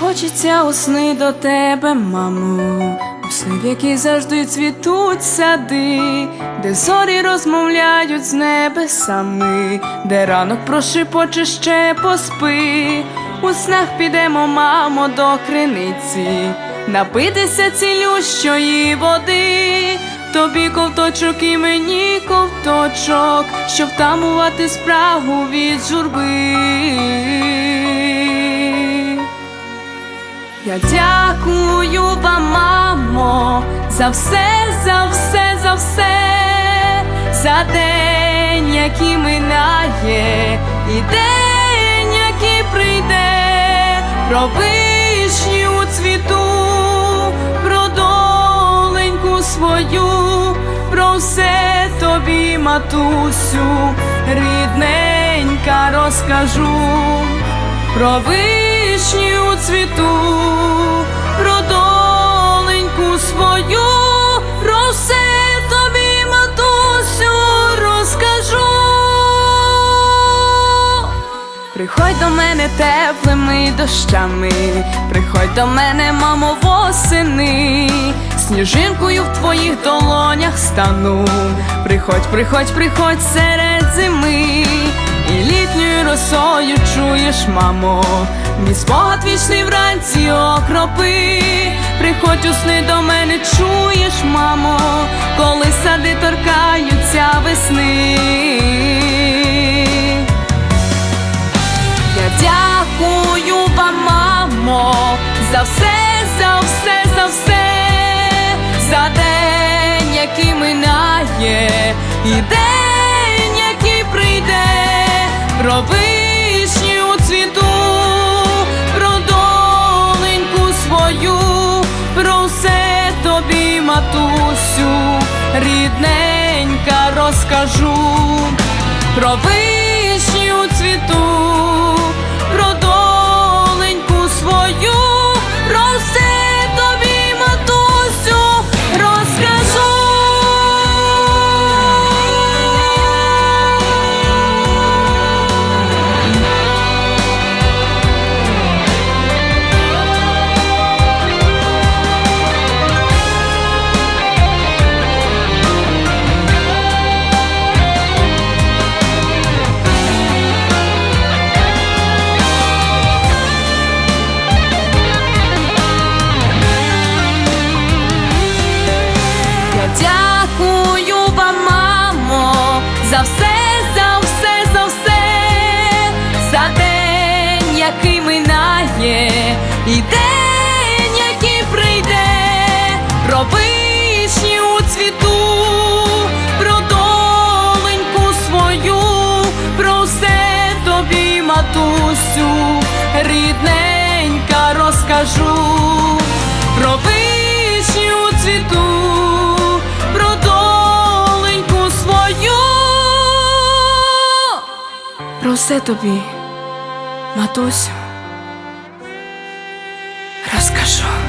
хочеться у сни до тебе, мамо, у сни, в які завжди цвітуть сади, де зорі розмовляють з небесами, де ранок прошипоче ще поспи. У снах підемо, мамо, до криниці, напитися цілющої води. Тобі ковточок і мені ковточок, щоб тамувати спрагу від журби. Дякую вам, мамо, за все, за все, за все, за день, який минає, і день, який прийде, про вишні у цвіту, про доленьку свою, про все тобі, матусю, рідненька розкажу. Про вишні у цвіту, про доленьку свою, про все тобі, матусю, розкажу. Приходь до мене теплими дощами, приходь до мене, мамо, восени, сніжинкою в твоїх долонях стану. Приходь, приходь, приходь серед зими, і літньою росою чуєш, мамо, мій спогад вічний вранці окропи. Приходь у сни до мене, чуєш, мамо, коли сади торкаються весни. Я дякую вам, мамо, за все, за все, за все, за день, який минає, і розкажу про вишні за все, за все, за все, за день, який минає, і день, який прийде, про вишні у цвіту, про доленьку свою, про все тобі, матусю, рідненька розкажу. Все тобі, матусю, розкажу.